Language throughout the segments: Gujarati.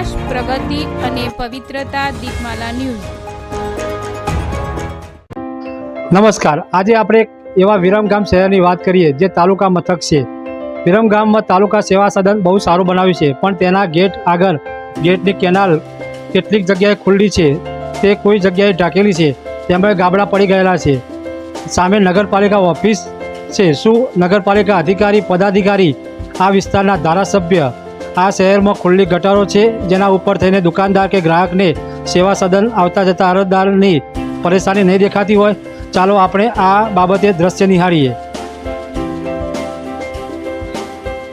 વિકાસ પ્રગતિ અને પવિત્રતા દીપમાલા ન્યૂઝ. નમસ્કાર. આજે આપણે એક એવા વિરમગામ શહેરની વાત કરીએ, જે તાલુકા મથક છે. વિરમગામમાં તાલુકા સેવા સદન બહુ સારું બનાવ્યું છે, પણ તેના ગેટ આગળ ગેટની કેનાલ કેટલીક જગ્યાએ ખુલ્લી છે. તે કોઈ જગ્યાએ ઢાંકેલી છે. તેમાં ગાબડા પડી ગયેલા છે. સામે નગરપાલિકા ઓફિસ છે. શું નગરપાલિકા અધિકારી, પદાધિકારી આ વિસ્તારના ધારાસભ્ય આ શહેરમાં ખુલ્લી ગટારો છે, જેના ઉપર થઈને દુકાનદાર કે ગ્રાહકને સેવા સદન આવતા જતા અરજદારની પરેશાની નહીં દેખાતી હોય. ચાલો આપણે આ બાબતે દ્રશ્ય નિહાળીએ.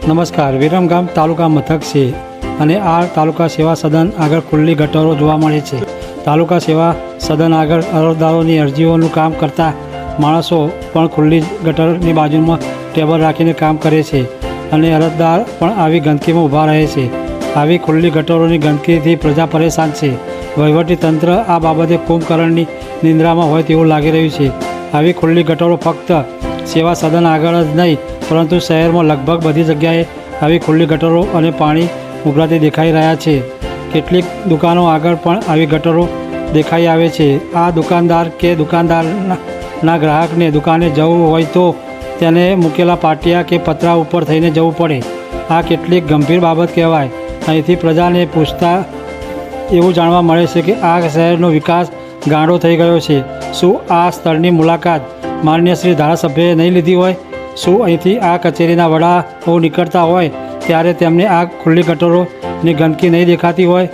નમસ્કાર વિરમગામ તાલુકા મથક છે અને આ તાલુકા સેવા સદન આગળ ખુલ્લી ગટરો જોવા મળે છે. તાલુકા સેવા સદન આગળ અરજદારોની અરજીઓનું કામ કરતા માણસો પણ ખુલ્લી ગટરની બાજુમાં ટેબલ રાખીને કામ કરે છે. અને અરજદાર પણ આવી ગંદકીમાં ઊભા રહે છે. આવી ખુલ્લી ગટરોની ગંદકીથી પ્રજા પરેશાન છે. તંત્ર આ બાબતે કુંભકરણની નિંદ્રામાં હોય તેવું લાગી રહ્યું છે. આવી ખુલ્લી ગટરો ફક્ત સેવા સદન આગળ જ નહીં, પરંતુ શહેરમાં લગભગ બધી જગ્યાએ આવી ખુલ્લી ગટરો અને પાણી ઉભરાતી દેખાઈ રહ્યા છે. કેટલીક દુકાનો આગળ પણ આવી ગટરો દેખાઈ આવે છે. આ દુકાનદાર કે દુકાનદારના ગ્રાહકને દુકાને જવું હોય તો તેને મૂકેલા પાટિયા કે પતરા ઉપર થઈને જવું પડે. આ કેટલીક ગંભીર બાબત કહેવાય. અહીંથી પ્રજાને પૂછતા એવું જાણવા મળે છે કે આ શહેરનો વિકાસ ગાંડો થઈ ગયો છે. શું આ સ્થળની મુલાકાત માન્ય શ્રી ધારાસભ્યએ નહીં લીધી હોય? શું અહીંથી આ કચેરીના વડાઓ નીકળતા હોય ત્યારે તેમને આ ખુલ્લી ગટરોની ગંદકી નહીં દેખાતી હોય?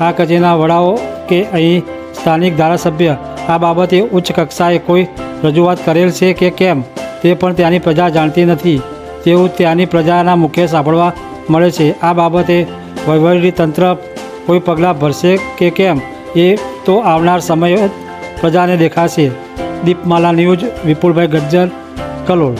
આ કચેરીના વડાઓ કે અહીં સ્થાનિક ધારાસભ્ય આ બાબતે ઉચ્ચ કક્ષાએ કોઈ રજૂઆત કરેલ છે કે કેમ? તે પણ ત્યાંની પ્રજા જાણતી નથી. તેવું ત્યાંની પ્રજાના મુખે સાંભળવા મળે છે. આ બાબતે તંત્ર કોઈ પગલાં ભરશે કે કેમ એ તો આવનાર સમય પ્રજાને દેખાશે. દીપમાલા ન્યૂઝ વિપુલભાઈ ગજ્જર, કલોલ.